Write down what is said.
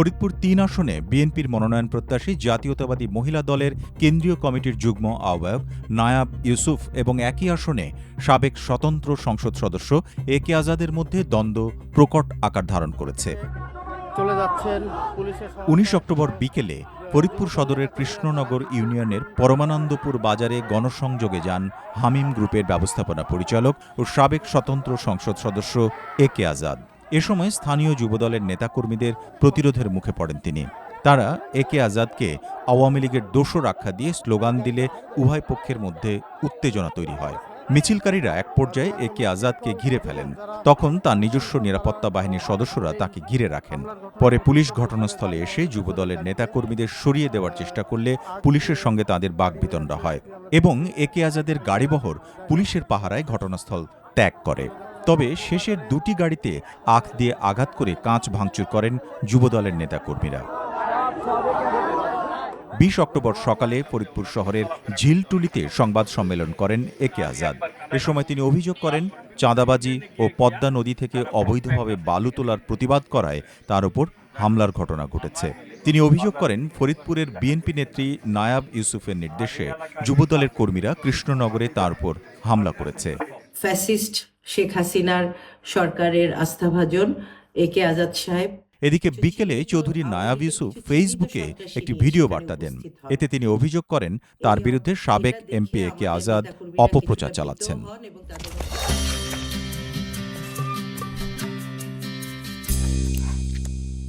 ফরিদপুর তিন আসনে বিএনপির মনোনয়ন প্রত্যাশী জাতীয়তাবাদী মহিলা দলের কেন্দ্রীয় কমিটির যুগ্ম আহ্বায়ক নায়াব ইউসুফ এবং একই আসনে সাবেক স্বতন্ত্র সংসদ সদস্য এ কে আজাদের মধ্যে দ্বন্দ্ব প্রকট আকার ধারণ করেছে। উনিশ অক্টোবর বিকেলে ফরিদপুর সদরের কৃষ্ণনগর ইউনিয়নের পরমানন্দপুর বাজারে গণসংযোগে যান হামিম গ্রুপের ব্যবস্থাপনা পরিচালক ও সাবেক স্বতন্ত্র সংসদ সদস্য এ কে আজাদ। এ সময় স্থানীয় যুবদলের নেতাকর্মীদের প্রতিরোধের মুখে পড়েন তিনি। তারা এ কে আজাদকে আওয়ামী লীগের দোষর আখ্যা দিয়ে স্লোগান দিলে উভয় পক্ষের মধ্যে উত্তেজনা তৈরি হয়। মিছিলকারীরা এক পর্যায়ে এ কে আজাদকে ঘিরে ফেলেন। তখন তার নিজস্ব নিরাপত্তা বাহিনীর সদস্যরা তাকে ঘিরে রাখেন। পরে পুলিশ ঘটনাস্থলে এসে যুবদলের নেতাকর্মীদের সরিয়ে দেওয়ার চেষ্টা করলে পুলিশের সঙ্গে তাদের বাগবিতণ্ডা হয় এবং এ কে আজাদের গাড়িবহর পুলিশের পাহারায় ঘটনাস্থল ত্যাগ করে। তবে শেষের দুটি গাড়িতে আখ দিয়ে আঘাত করে কাঁচ ভাঙচুর করেন যুবদলের নেতাকর্মীরা। বিশ অক্টোবর সকালে ফরিদপুর শহরের ঝিলটুলিতে সংবাদ সম্মেলন করেন এ কে আজাদ। এ সময় তিনি অভিযোগ করেন, চাঁদাবাজি ও পদ্মা নদী থেকে অবৈধভাবে বালু তোলার প্রতিবাদ করায় তার উপর হামলার ঘটনা ঘটেছে। তিনি অভিযোগ করেন, ফরিদপুরের বিএনপি নেত্রী নায়াব ইউসুফের নির্দেশে যুবদলের কর্মীরা কৃষ্ণনগরে তার উপর হামলা করেছে। ফ্যাসিস্ট শেখ হাসিনার সরকারের আস্থাভাজন এ কে আজাদ সাহেব। এদিকে বিকেলে চৌধুরী নায়াব ইউসুফ ফেসবুকে একটি ভিডিও বার্তা দেন। এতে তিনি অভিযোগ করেন তার বিরুদ্ধে সাবেক এমপি এ কে আজাদ অপপ্রচার চালাচ্ছেন।